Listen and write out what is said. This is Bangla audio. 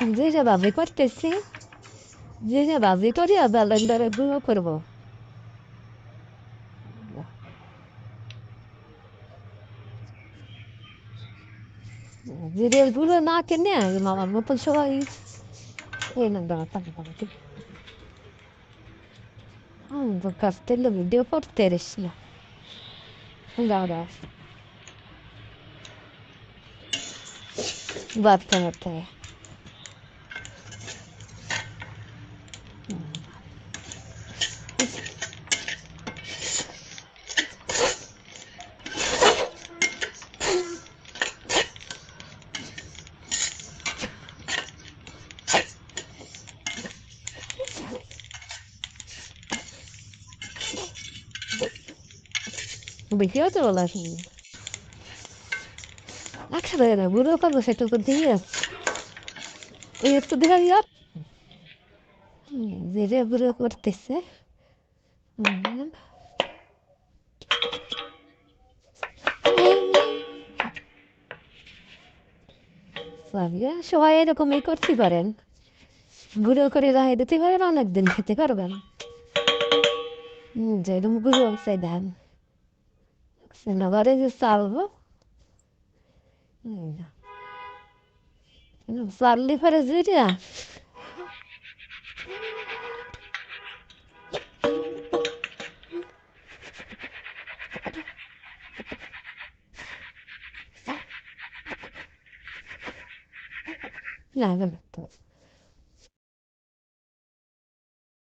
Déjà quoi t'es si? Déjà bavé, toi tu as bavé dans le boulot pour moi. Direi dulu nak kena, mama mau pun suka ini. Eh, nak dah tak apa tu. Ah, bukan telur video porteris lah. Enggak ada. бабка на тв Быть этого ложнее? Bunu kalırsa çok değil. একটু দেখা যাক ধীরে বুড়ো করতেছে হুম। সবই সবাই এরকমই করতে পারেন গুঁড়ো করে রাখে দিতে পারেন অনেকদিন খেতে পারবেন যেরকম গুঁড়ো হচ্ছে দেন সেনাবারে যে চালবো صار لي فرز لا لا